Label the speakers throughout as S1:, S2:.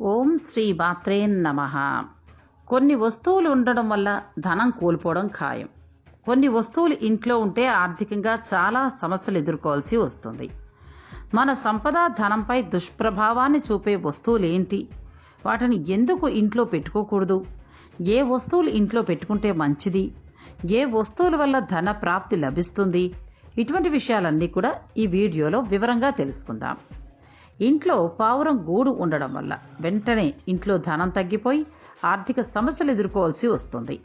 S1: ఓం శ్రీ మాత్రే నమ. కొన్ని వస్తువులు ఉండడం వల్ల ధనం కోల్పోవడం ఖాయం. కొన్ని వస్తువులు ఇంట్లో ఉంటే ఆర్థికంగా చాలా సమస్యలు ఎదుర్కోవాల్సి వస్తుంది. మన సంపద ధనంపై దుష్ప్రభావాన్ని చూపే వస్తువులు ఏంటి? వాటిని ఎందుకు ఇంట్లో పెట్టుకోకూడదు? ఏ వస్తువులు ఇంట్లో పెట్టుకుంటే మంచిది? ఏ వస్తువుల వల్ల ధన ప్రాప్తి లభిస్తుంది? ఇటువంటి విషయాలన్నీ కూడా ఈ వీడియోలో వివరంగా తెలుసుకుందాం. ఇంట్లో పావురం గూడు ఉండడం వల్ల వెంటనే ఇంట్లో ధనం తగ్గిపోయి ఆర్థిక సమస్యలు ఎదుర్కోవాల్సి వస్తుంది.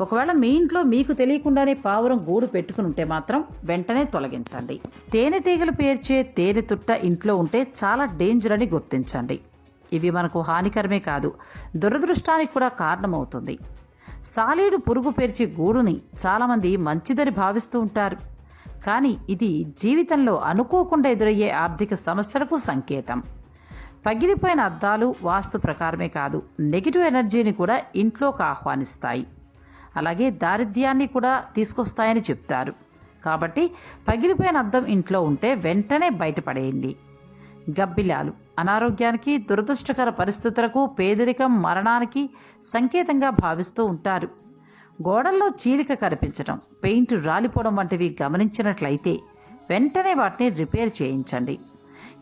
S1: ఒకవేళ మీ ఇంట్లో మీకు తెలియకుండానే పావురం గూడు పెట్టుకుని ఉంటే మాత్రం వెంటనే తొలగించండి. తేనెటీగలు పేర్చే తేనె తుట్ట ఇంట్లో ఉంటే చాలా డేంజర్ అని గుర్తించండి. ఇవి మనకు హానికరమే కాదు దురదృష్టానికి కూడా కారణమవుతుంది. సాలీడు పురుగు పేర్చే గూడుని చాలామంది మంచిదని భావిస్తూ ఉంటారు. కానీ ఇది జీవితంలో అనుకోకుండా ఎదురయ్యే ఆర్థిక సమస్యలకు సంకేతం. పగిలిపోయిన అద్దాలు వాస్తు ప్రకారమే కాదు నెగిటివ్ ఎనర్జీని కూడా ఇంట్లోకి ఆహ్వానిస్తాయి. అలాగే దారిద్ర్యాన్ని కూడా తీసుకొస్తాయని చెప్తారు. కాబట్టి పగిలిపోయిన అద్దం ఇంట్లో ఉంటే వెంటనే బయటపడేయండి. గబ్బిలాలు అనారోగ్యానికి దురదృష్టకర పరిస్థితులకు పేదరికం మరణానికి సంకేతంగా భావిస్తూ ఉంటారు. గోడల్లో చీలిక కనిపించడం పెయింట్ రాలిపోవడం వంటివి గమనించినట్లయితే వెంటనే వాటిని రిపేర్ చేయించండి.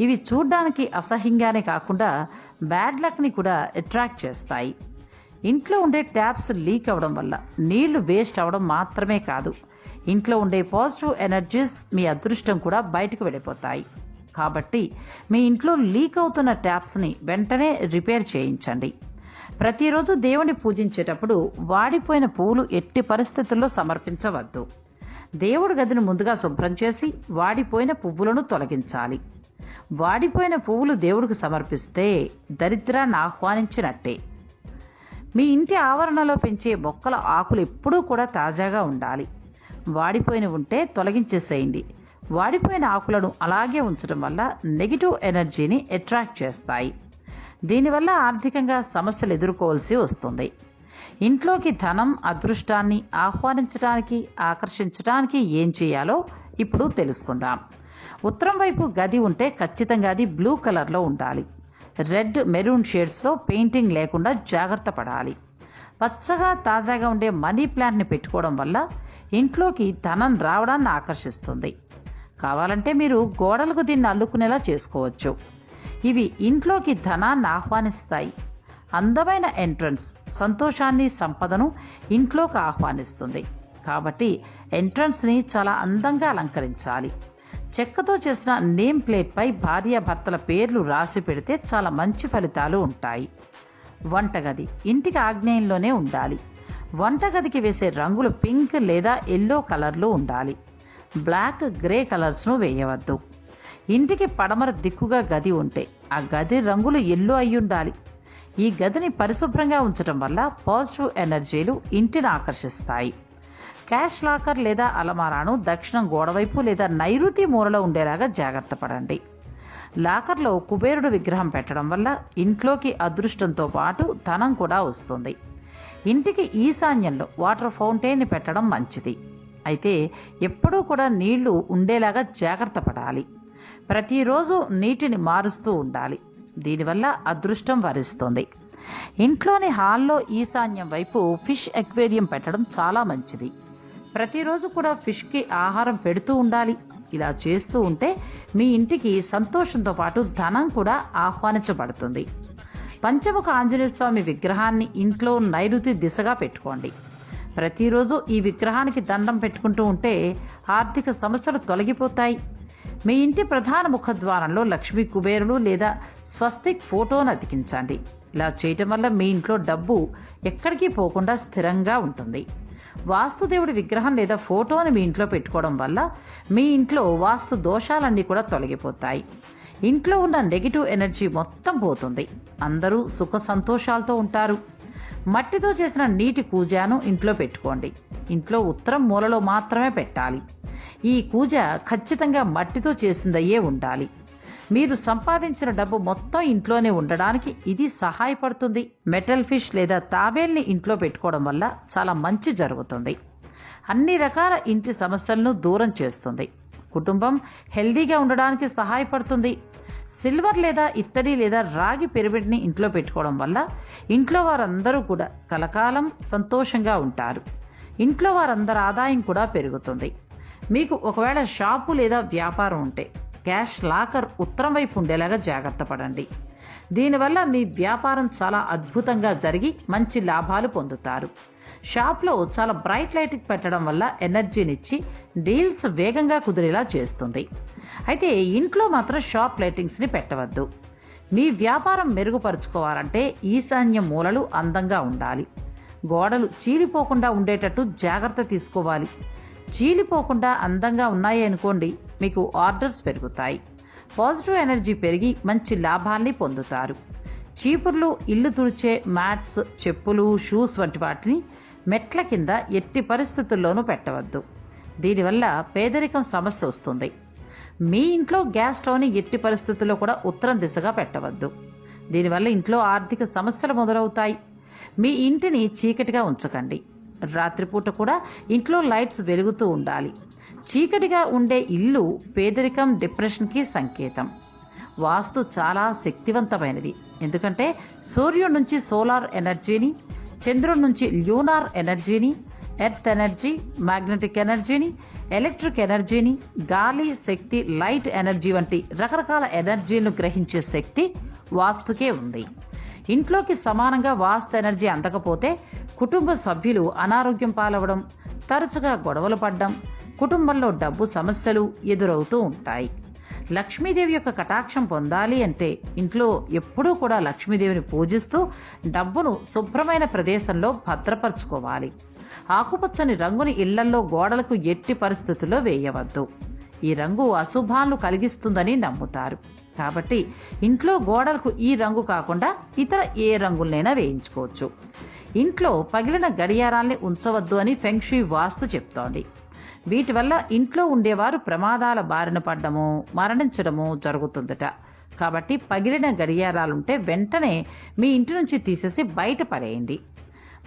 S1: ఇవి చూడ్డానికి అసహ్యంగానే కాకుండా బ్యాడ్ లక్ని కూడా అట్రాక్ట్ చేస్తాయి. ఇంట్లో ఉండే ట్యాప్స్ లీక్ అవ్వడం వల్ల నీళ్ళు వేస్ట్ అవ్వడం మాత్రమే కాదు ఇంట్లో ఉండే పాజిటివ్ ఎనర్జీస్ మీ అదృష్టం కూడా బయటకు వెళ్ళిపోతాయి. కాబట్టి మీ ఇంట్లో లీక్ అవుతున్న ట్యాప్స్ని వెంటనే రిపేర్ చేయించండి. ప్రతిరోజు దేవుని పూజించేటప్పుడు వాడిపోయిన పువ్వులు ఎట్టి పరిస్థితుల్లో సమర్పించవద్దు. దేవుడి గదిని ముందుగా శుభ్రం చేసి వాడిపోయిన పువ్వులను తొలగించాలి. వాడిపోయిన పువ్వులు దేవుడికి సమర్పిస్తే దరిద్రాన్ని ఆహ్వానించినట్టే. మీ ఇంటి ఆవరణలో పెంచే మొక్కల ఆకులు ఎప్పుడూ కూడా తాజాగా ఉండాలి. వాడిపోయిన ఉంటే తొలగించేసేయండి. వాడిపోయిన ఆకులను అలాగే ఉంచడం వల్ల నెగిటివ్ ఎనర్జీని అట్రాక్ట్ చేస్తాయి. దీనివల్ల ఆర్థికంగా సమస్యలు ఎదుర్కోవాల్సి వస్తుంది. ఇంట్లోకి ధనం అదృష్టాన్ని ఆహ్వానించడానికి ఆకర్షించడానికి ఏం చేయాలో ఇప్పుడు తెలుసుకుందాం. ఉత్తరం వైపు గది ఉంటే ఖచ్చితంగా అది బ్లూ కలర్లో ఉండాలి. రెడ్ మెరూన్ షేడ్స్లో పెయింటింగ్ లేకుండా జాగ్రత్త పడాలి. పచ్చగా తాజాగా ఉండే మనీ ప్లాంట్ని పెట్టుకోవడం వల్ల ఇంట్లోకి ధనం రావడాన్ని ఆకర్షిస్తుంది. కావాలంటే మీరు గోడలకు దీన్ని అల్లుకునేలా చేసుకోవచ్చు. ఇవి ఇంట్లోకి ధనాన్ని ఆహ్వానిస్తాయి. అందమైన ఎంట్రన్స్ సంతోషాన్ని సంపదను ఇంట్లోకి ఆహ్వానిస్తుంది. కాబట్టి ఎంట్రన్స్ని చాలా అందంగా అలంకరించాలి. చెక్కతో చేసిన నేమ్ ప్లేట్పై భార్యాభర్తల పేర్లు రాసి పెడితే చాలా మంచి ఫలితాలు ఉంటాయి. వంటగది ఇంటికి ఆగ్నేయంలోనే ఉండాలి. వంటగదికి వేసే రంగులు పింక్ లేదా ఎల్లో కలర్లో ఉండాలి. బ్లాక్ గ్రే కలర్స్ను వేయవద్దు. ఇంటికి పడమర దిక్కుగా గది ఉంటే ఆ గది రంగులు ఎల్లో అయి ఉండాలి. ఈ గదిని పరిశుభ్రంగా ఉంచడం వల్ల పాజిటివ్ ఎనర్జీలు ఇంటిని ఆకర్షిస్తాయి. క్యాష్ లాకర్ లేదా అలమారాను దక్షిణం గోడవైపు లేదా నైరుతి మూలలో ఉండేలాగా జాగ్రత్త పడండి. లాకర్లో కుబేరుడు విగ్రహం పెట్టడం వల్ల ఇంట్లోకి అదృష్టంతో పాటు ధనం కూడా వస్తుంది. ఇంటికి ఈశాన్యంలో వాటర్ ఫౌంటైన్ని పెట్టడం మంచిది. అయితే ఎప్పుడూ కూడా నీళ్ళు ఉండేలాగా జాగ్రత్త పడాలి. ప్రతిరోజు నీటిని మారుస్తూ ఉండాలి. దీనివల్ల అదృష్టం వరిస్తుంది. ఇంట్లోని హాల్లో ఈశాన్యం వైపు ఫిష్ ఎక్వేరియం పెట్టడం చాలా మంచిది. ప్రతిరోజు కూడా ఫిష్కి ఆహారం పెడుతూ ఉండాలి. ఇలా చేస్తూ ఉంటే మీ ఇంటికి సంతోషంతో పాటు ధనం కూడా ఆహ్వానించబడుతుంది. పంచముఖ ఆంజనేయ స్వామి విగ్రహాన్ని ఇంట్లో నైరుతి దిశగా పెట్టుకోండి. ప్రతిరోజు ఈ విగ్రహానికి దండం పెట్టుకుంటూ ఉంటే ఆర్థిక సమస్యలు తొలగిపోతాయి. మీ ఇంటి ప్రధాన ముఖద్వారంలో లక్ష్మీ కుబేరులు లేదా స్వస్తిక్ ఫోటోను అతికించండి. ఇలా చేయటం వల్ల మీ ఇంట్లో డబ్బు ఎక్కడికి పోకుండా స్థిరంగా ఉంటుంది. వాస్తుదేవుడి విగ్రహం లేదా ఫోటోని మీ ఇంట్లో పెట్టుకోవడం వల్ల మీ ఇంట్లో వాస్తు దోషాలన్నీ కూడా తొలగిపోతాయి. ఇంట్లో ఉన్న నెగిటివ్ ఎనర్జీ మొత్తం పోతుంది. అందరూ సుఖ సంతోషాలతో ఉంటారు. మట్టితో చేసిన నీటి కూజాను ఇంట్లో పెట్టుకోండి. ఇంట్లో ఉత్తరం మూలలో మాత్రమే పెట్టాలి. ఈ కూజ ఖచ్చితంగా మట్టితో చేసిందయ్యే ఉండాలి. మీరు సంపాదించిన డబ్బు మొత్తం ఇంట్లోనే ఉండడానికి ఇది సహాయపడుతుంది. మెటల్ ఫిష్ లేదా తాబేల్ని ఇంట్లో పెట్టుకోవడం వల్ల చాలా మంచి జరుగుతుంది. అన్ని రకాల ఇంటి సమస్యలను దూరం చేస్తుంది. కుటుంబం హెల్దీగా ఉండడానికి సహాయపడుతుంది. సిల్వర్ లేదా ఇత్తడి లేదా రాగి పిరమిడ్ని ఇంట్లో పెట్టుకోవడం వల్ల ఇంట్లో వారందరూ కూడా కలకాలం సంతోషంగా ఉంటారు. ఇంట్లో వారందరి ఆదాయం కూడా పెరుగుతుంది. మీకు ఒకవేళ షాపు లేదా వ్యాపారం ఉంటే క్యాష్ లాకర్ ఉత్తరం వైపు ఉండేలాగా జాగ్రత్త పడండి. దీనివల్ల మీ వ్యాపారం చాలా అద్భుతంగా జరిగి మంచి లాభాలు పొందుతారు. షాప్లో చాలా బ్రైట్ లైట్ పెట్టడం వల్ల ఎనర్జీనిచ్చి డీల్స్ వేగంగా కుదిరేలా చేస్తుంది. అయితే ఇంట్లో మాత్రం షాప్ లైటింగ్స్ని పెట్టవద్దు. మీ వ్యాపారం మెరుగుపరుచుకోవాలంటే ఈశాన్య మూలలు అందంగా ఉండాలి. గోడలు చీలిపోకుండా ఉండేటట్టు జాగ్రత్త తీసుకోవాలి. చీలిపోకుండా అందంగా ఉన్నాయి అనుకోండి మీకు ఆర్డర్స్ పెరుగుతాయి. పాజిటివ్ ఎనర్జీ పెరిగి మంచి లాభాల్ని పొందుతారు. చీపుర్లు ఇల్లు తుడిచే మ్యాట్స్ చెప్పులు షూస్ వంటి వాటిని మెట్ల కింద ఎట్టి పరిస్థితుల్లోనూ పెట్టవద్దు. దీనివల్ల పేదరికం సమస్య వస్తుంది. మీ ఇంట్లో గ్యాస్ స్టవ్ని ఎట్టి పరిస్థితుల్లో కూడా ఉత్తరం దిశగా పెట్టవద్దు. దీనివల్ల ఇంట్లో ఆర్థిక సమస్యలు మొదలవుతాయి. మీ ఇంటిని చీకటిగా ఉంచకండి. రాత్రిపూట కూడా ఇంట్లో లైట్స్ వెలుగుతూ ఉండాలి. చీకటిగా ఉండే ఇల్లు పేదరికం డిప్రెషన్కి సంకేతం. వాస్తు చాలా శక్తివంతమైనది. ఎందుకంటే సూర్యుడి నుంచి సోలార్ ఎనర్జీని చంద్రుడి నుంచి ల్యూనార్ ఎనర్జీని ఎర్త్ ఎనర్జీ మ్యాగ్నెటిక్ ఎనర్జీని ఎలక్ట్రిక్ ఎనర్జీని గాలి శక్తి లైట్ ఎనర్జీ వంటి రకరకాల ఎనర్జీలను గ్రహించే శక్తి వాస్తుకే ఉంది. ఇంట్లోకి సమానంగా వాస్తు ఎనర్జీ అందకపోతే కుటుంబ సభ్యులు అనారోగ్యం పాలవడం తరచుగా గొడవలు పడడం కుటుంబంలో డబ్బు సమస్యలు ఎదురవుతూ ఉంటాయి. లక్ష్మీదేవి యొక్క కటాక్షం పొందాలి అంటే ఇంట్లో ఎప్పుడూ కూడా లక్ష్మీదేవిని పూజిస్తూ డబ్బును శుభ్రమైన ప్రదేశంలో భద్రపరచుకోవాలి. ఆకుపచ్చని రంగుని ఇళ్ళల్లో గోడలకు ఎట్టి పరిస్థితుల్లో వేయవద్దు. ఈ రంగు అశుభాలను కలిగిస్తుందని నమ్ముతారు. కాబట్టి ఇంట్లో గోడలకు ఈ రంగు కాకుండా ఇతర ఏ రంగులనైనా వేయించుకోవచ్చు. ఇంట్లో పగిలిన గడియారాల్ని ఉంచవద్దు అని ఫెంక్షీ వాస్తు చెప్తోంది. వీటి వల్ల ఇంట్లో ఉండేవారు ప్రమాదాల బారిన పడ్డము మరణించడము జరుగుతుందట. కాబట్టి పగిలిన గడియారాలుంటే వెంటనే మీ ఇంటి నుంచి తీసేసి బయట పడేయండి.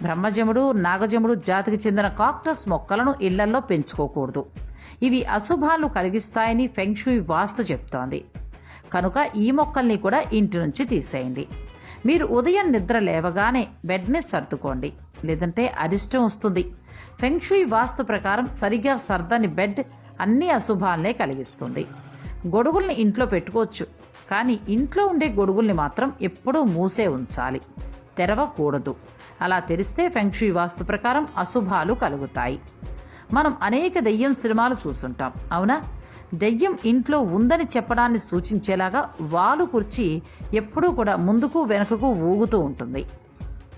S1: బ్రహ్మజముడు నాగజముడు జాతికి చెందిన కాక్టస్ మొక్కలను ఇళ్ళల్లో పెంచుకోకూడదు. ఇవి అశుభాలు కలిగిస్తాయని ఫెంక్షుయి వాస్తు చెప్తోంది. కనుక ఈ మొక్కల్ని కూడా ఇంటి నుంచి తీసేయండి. మీరు ఉదయం నిద్ర లేవగానే బెడ్ని సర్దుకోండి. లేదంటే అరిష్టం వస్తుంది. ఫెంక్షుయి వాస్తు ప్రకారం సరిగ్గా సర్దని బెడ్ అన్ని అశుభాలనే కలిగిస్తుంది. గొడుగుల్ని ఇంట్లో పెట్టుకోవచ్చు. కానీ ఇంట్లో ఉండే గొడుగుల్ని మాత్రం ఎప్పుడూ మూసే ఉంచాలి. తెరవకూడదు. అలా తెరిస్తే ఫెంక్షుయి వాస్తు ప్రకారం అశుభాలు కలుగుతాయి. మనం అనేక దెయ్యం సినిమాలు చూసుంటాం. అవునా? దెయ్యం ఇంట్లో ఉందని చెప్పడాన్ని సూచించేలాగా వాలు కుర్చీ ఎప్పుడూ కూడా ముందుకు వెనుకకు ఊగుతూ ఉంటుంది.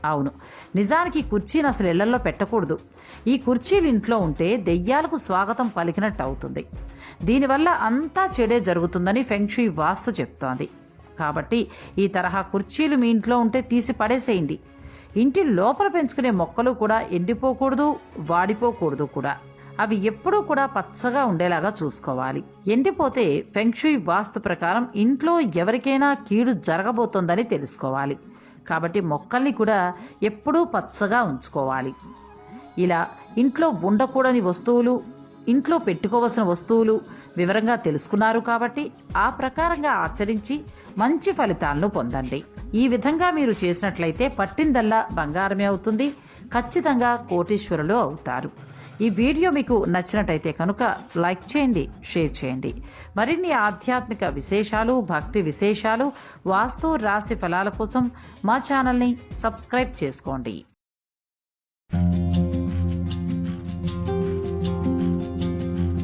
S1: అవును నిజానికి కుర్చీని అసలు ఇళ్ళలో పెట్టకూడదు. ఈ కుర్చీలు ఇంట్లో ఉంటే దెయ్యాలకు స్వాగతం పలికినట్టు అవుతుంది. దీనివల్ల అంతా చెడే జరుగుతుందని ఫెంక్షుయి వాస్తు చెప్తోంది. కాబట్టి ఈ తరహా కుర్చీలు మీ ఇంట్లో ఉంటే తీసి పడేసేయండి. ఇంటి లోపల పెంచుకునే మొక్కలు కూడా ఎండిపోకూడదు వాడిపోకూడదు కూడా. అవి ఎప్పుడూ కూడా పచ్చగా ఉండేలాగా చూసుకోవాలి. ఎండిపోతే ఫెంక్షుయ్ వాస్తు ప్రకారం ఇంట్లో ఎవరికైనా కీడు జరగబోతోందని తెలుసుకోవాలి. కాబట్టి మొక్కల్ని కూడా ఎప్పుడూ పచ్చగా ఉంచుకోవాలి. ఇలా ఇంట్లో ఉండకూడని వస్తువులు ఇంట్లో పెట్టుకోవలసిన వస్తువులు వివరంగా తెలుసుకున్నారు కాబట్టి ఆ ప్రకారంగా ఆచరించి మంచి ఫలితాలను పొందండి. ఈ విధంగా మీరు చేసినట్లయితే పట్టిందల్లా బంగారమే అవుతుంది. ఖచ్చితంగా కోటీశ్వరులు అవుతారు. ఈ వీడియో మీకు నచ్చినట్టయితే కనుక లైక్ చేయండి షేర్ చేయండి. మరిన్ని ఆధ్యాత్మిక విశేషాలు భక్తి విశేషాలు వాస్తు రాశి ఫలాల కోసం మా ఛానల్ని సబ్స్క్రైబ్ చేసుకోండి.